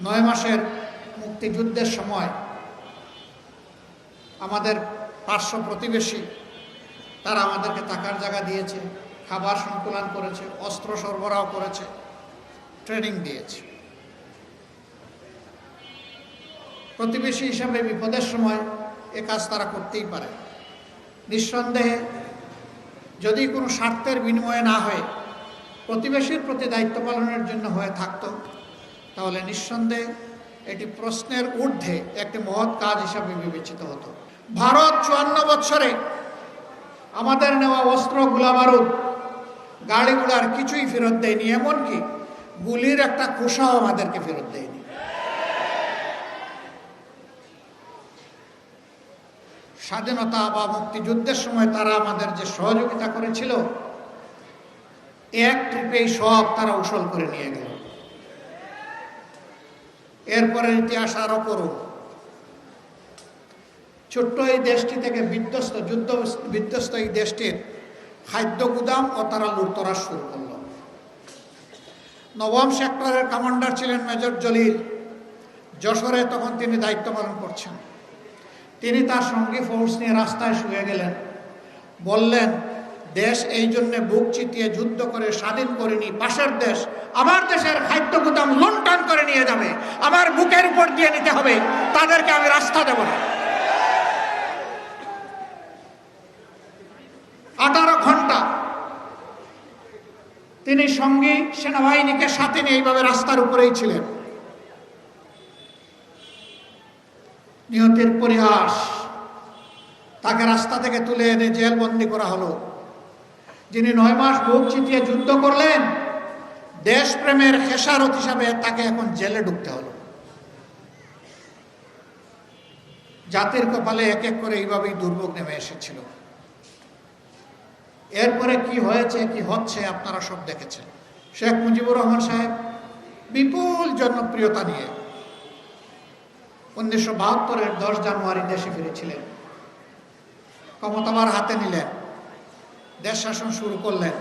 নয় মাসের মুক্তিযুদ্ধের সময় আমাদের পার্শ্ব প্রতিবেশী, তারা আমাদেরকে থাকার জায়গা দিয়েছে, খাবার সংকুলন করেছে, অস্ত্র সরবরাহ করেছে, ট্রেনিং দিয়েছে। প্রতিবেশী হিসাবে বিপদের সময় এ কাজ তারা করতেই পারে। নিঃসন্দেহে যদি কোনো স্বার্থের বিনিময়ে না হয়ে প্রতিবেশীর প্রতি দায়িত্ব পালনের জন্য হয়ে থাকতো তাহলে নিঃসন্দেহে এটি প্রশ্নের ঊর্ধ্বে একটি মহৎ কাজ হিসাবে বিবেচিত হতো। ভারত চুয়ান্ন বৎসরে আমাদের নেওয়া অস্ত্র গোলাবারুদ গাড়িগুলার কিছুই ফেরত দেয়নি, এমনকি গুলির একটা খোসাও আমাদেরকে ফেরত দেয়নি। স্বাধীনতা বা মুক্তিযুদ্ধের সময় তারা আমাদের যে সহযোগিতা করেছিল, এক ট্রিপেই সব তারা উসল করে নিয়ে গেল। এরপরে ইতিহাস আরও করুন ছোট্ট এই দেশটি থেকে বিধ্বস্ত, যুদ্ধ বিধ্বস্ত এই দেশটির খাদ্য গুদাম ও তারা লুটতরাজ শুরু করল। নবম সেক্টরের কমান্ডার ছিলেন মেজর জলিল। যশোরে তখন তিনি দায়িত্ব পালন করছেন। তিনি তার সঙ্গী ফোর্স নিয়ে রাস্তায় শুয়ে গেলেন। বললেন দেশ এই জন্য বুক চিতিয়ে যুদ্ধ করে স্বাধীন করেনি পাশের দেশ, আমার দেশের খাদ্য গুদাম লুণ্ঠন করে নিয়ে যাবে। আমার বুকের উপর দিয়ে নিতে হবে। তাদেরকে আমি রাস্তা দেব না। আঠারো ঘণ্টা তিনি সঙ্গী সেনাবাহিনীকে সাথে নিয়ে এইভাবে রাস্তার উপরেই ছিলেন। নিহতের পরিহাস, তাকে রাস্তা থেকে তুলে এনে জেলবন্দি করা হলো। যিনি নয় মাস বুক চিতিয়ে যুদ্ধ করলেন, দেশপ্রেমের খেসারত হিসাবে তাকে এখন জেলে ঢুকতে হলো। জাতির কপালে এক এক করে এইভাবেই দুর্ভোগ নেমে এসেছিল। এরপরে কি হয়েছে, কি হচ্ছে, আপনারা সব দেখেছেন। শেখ মুজিবুর রহমান সাহেব বিপুল জনপ্রিয়তা নিয়ে উনিশশো বাহাত্তরের দশ জানুয়ারি দেশে ফিরেছিলেন। ক্ষমতাবার হাতে নিলেন। দেশ শাসন শুরু করলেন।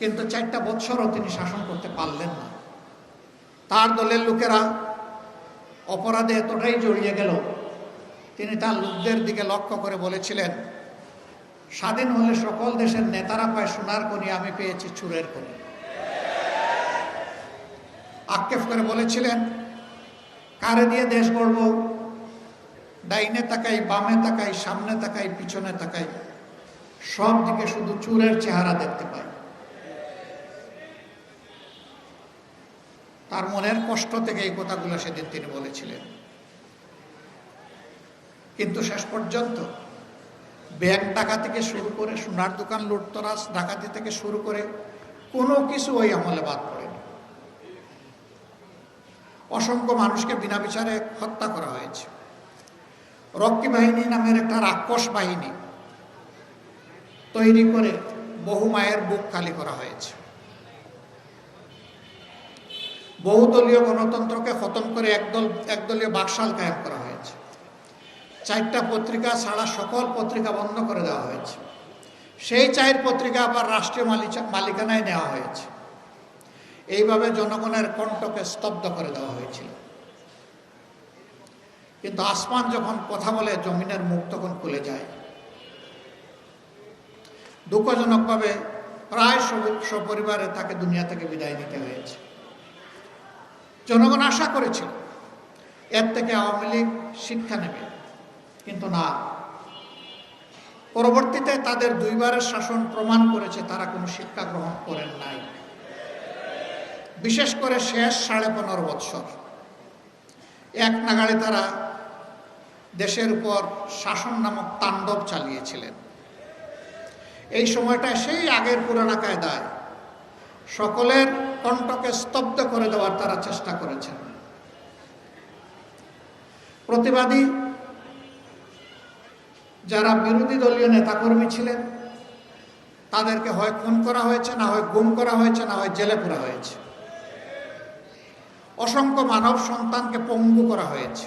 কিন্তু চারটা বৎসরও তিনি শাসন করতে পারলেন না। তার দলের লোকেরা অপরাধে এতটাই জড়িয়ে গেল, তিনি তার লোকদের দিকে লক্ষ্য করে বলেছিলেন, স্বাধীন হলে সকল দেশের নেতারা পায় সোনার কনি আমি পেয়েছি চুরের কনি আক্ষেপ করে বলেছিলেন, কারে দিয়ে দেশ গড়ব? ডাইনে তাকাই, বামে তাকাই, সামনে তাকাই, পিছনে তাকাই। সব দিকে শুধু চুরের চেহারা দেখতে পাই। তার মনের কষ্ট থেকে এই কথাগুলো সেদিন তিনি বলেছিলেন। কিন্তু শেষ পর্যন্ত ব্যাংক ডাকা থেকে শুরু করে সোনার দোকান, লুটতরাজ ডাকাতি থেকে শুরু করে কোনো কিছু ওই আমলে বাদ পড়েনি অসংখ্য মানুষকে বিনা বিচারে হত্যা করা হয়েছে। রক্ষী বাহিনী নামের একটা রাক্ষস বাহিনী তৈরি করে বহু মায়ের বুক খালি করা হয়েছে। বহুদলীয় গণতন্ত্রকে খতম করে একদল, একদলীয় বাকশাল কায়েম করা হয়েছে। চারটা পত্রিকা ছাড়া সকল পত্রিকা বন্ধ করে দেওয়া হয়েছে। সেই চার পত্রিকা আবার রাষ্ট্রীয় মালিকানায় নেওয়া হয়েছে। এইভাবে জনগণের কণ্ঠকে স্তব্ধ করে দেওয়া হয়েছিল। কিন্তু আসমান যখন কথা বলে, জমিনের মুখ তখন খুলে যায়। দুঃখজনকভাবে প্রায় সপরিবারে তাকে দুনিয়া থেকে বিদায় নিতে হয়েছে। জনগণ আশা করেছিল, এর থেকে আওয়ামী লীগ শিক্ষা নেবে, কিন্তু না। পরবর্তীতে তাদের দুইবারের শাসন প্রমাণ করেছে, তারা কোনো শিক্ষা গ্রহণ করেন নাই। বিশেষ করে শেষ সাড়ে পনেরো বৎসর। এক নাগাড়ে তারা দেশের উপর শাসন নামক তাণ্ডব চালিয়েছিলেন। এই সময়টা সেই আগের পুরানা কায়দায় সকলের কণ্ঠকে স্তব্ধ করে দেওয়ার তারা চেষ্টা করেছেন। প্রতিবাদী যারা বিরোধী দলীয় নেতাকর্মী ছিলেন, তাদেরকে হয় খুন করা হয়েছে, না হয় গুম করা হয়েছে, না হয় জেলে পুরা হয়েছে। অসংখ্য মানব সন্তানকে পঙ্গু করা হয়েছে।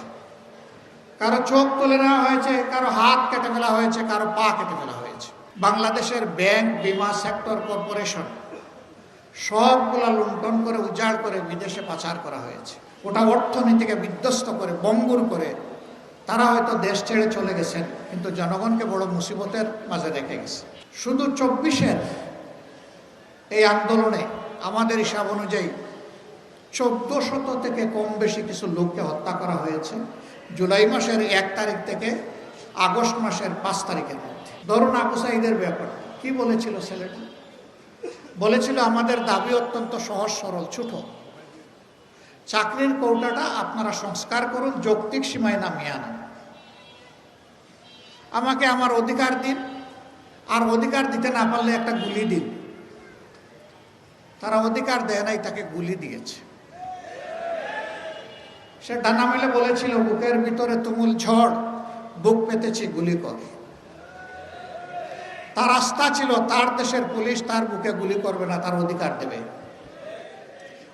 কারও চোখ তুলে নেওয়া হয়েছে, কারও হাত কেটে ফেলা হয়েছে, কারও পা কেটে ফেলা হয়েছে। বাংলাদেশের ব্যাংক, বিমা সেক্টর, কর্পোরেশন, সবগুলা লুণ্ঠন করে, উজাড় করে বিদেশে পাচার করা হয়েছে। ওটা অর্থনীতিকে বিধ্বস্ত করে, বঙ্গুর করে, তারা হয়তো দেশ ছেড়ে চলে গেছেন, কিন্তু জনগণকে বড় মুসিবতের মাঝে রেখে গেছে। শুধু চব্বিশের এই আন্দোলনে আমাদের হিসাব অনুযায়ী চোদ্দ শত থেকে কম বেশি কিছু লোককে হত্যা করা হয়েছে। জুলাই মাসের এক তারিখ থেকে আগস্ট মাসের পাঁচ তারিখের মধ্যে। ধরুন আবু সাইদের ব্যাপার। কি বলেছিল ছেলেটা? বলেছিল, আমাদের দাবি অত্যন্ত সহজ, সরল, ছোট। চাকরির কৌটাটা আপনারা সংস্কার করুন, যৌক্তিক সীমায় নামিয়ে আনেন। আমাকে আমার অধিকার দিন, আর অধিকার দিতে না পারলে একটা গুলি দিন। তারা অধিকার দেয় নাই, তাকে গুলি দিয়েছে। সে ডানা মেলে বলেছিল, বুকের ভিতরে তুমুল ঝড় বুক পেতেছি গুলি কর। তার আস্থা ছিল, তার দেশের পুলিশ তার বুকে গুলি করবে না, তার অধিকার দেবে।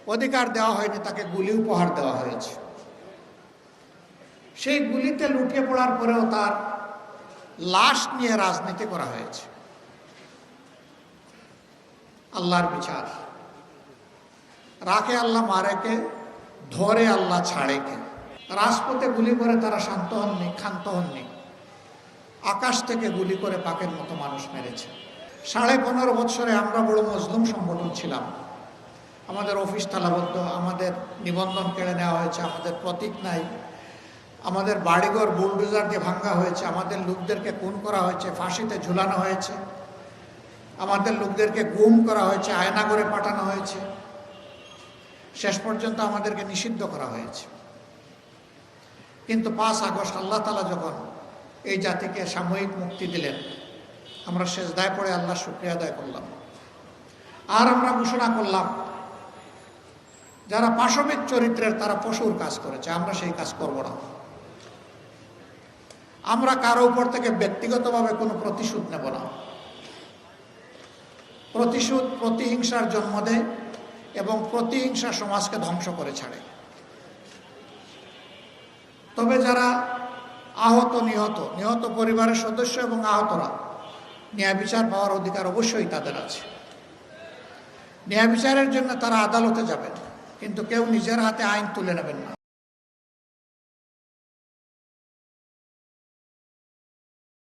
অধিকার দেওয়া হয়নি, তাকে গুলি উপহার দেওয়া হয়েছে। সেই গুলিতে লুটিয়ে পড়ার পরেও তার লাশ নিয়ে রাজনীতি করা হয়েছে। আল্লাহর বিচার। রাখে আল্লাহ, মারেকে, ধরে আল্লাহ ছাড়েকে। রাজপথে গুলি করে তারা শান্ত হননি, ক্ষান্ত হননি। আকাশ থেকে গুলি করে পাকের মতো মানুষ মেরেছে। সাড়ে পনেরো বছরে আমরা বড় মজলুম সংগঠন ছিলাম। আমাদের অফিস তালাবদ্ধ, আমাদের নিবন্ধন কেড়ে নেওয়া হয়েছে, আমাদের প্রতীক নাই। আমাদের বাড়িঘর বুলডোজার দিয়ে ভাঙ্গা হয়েছে, আমাদের লোকদেরকে খুন করা হয়েছে, ফাঁসিতে ঝুলানো হয়েছে। আমাদের লোকদেরকে গুম করা হয়েছে আয়না করে পাঠানো হয়েছে। শেষ পর্যন্ত আমাদেরকে নিষিদ্ধ করা হয়েছে। কিন্তু পাঁচ আগস্ট আল্লাহ তালা যখন এই জাতিকে সাময়িক মুক্তি দিলেন, আমরা শেষ দায় পড়ে আল্লাহ শুক্রিয়া আদায় করলাম। আর আমরা ঘোষণা করলাম, যারা পাশবিক চরিত্রের তারা পশুর কাজ করেছে, আমরা সেই কাজ করব না। আমরা কারও উপর থেকে ব্যক্তিগতভাবে কোনো প্রতিশোধ নেব না। প্রতিশোধ প্রতিহিংসার জন্ম দেয় এবং প্রতিহিংসা সমাজকে ধ্বংস করে ছাড়ে। তবে যারা আহত, নিহত নিহত পরিবারের সদস্য এবং আহতরা, ন্যায় বিচার পাওয়ার অধিকার অবশ্যই তাদের আছে। ন্যায় বিচারের জন্য তারা আদালতে যাবেন, কিন্তু কেউ নিজের হাতে আইন তুলে নেবেন না।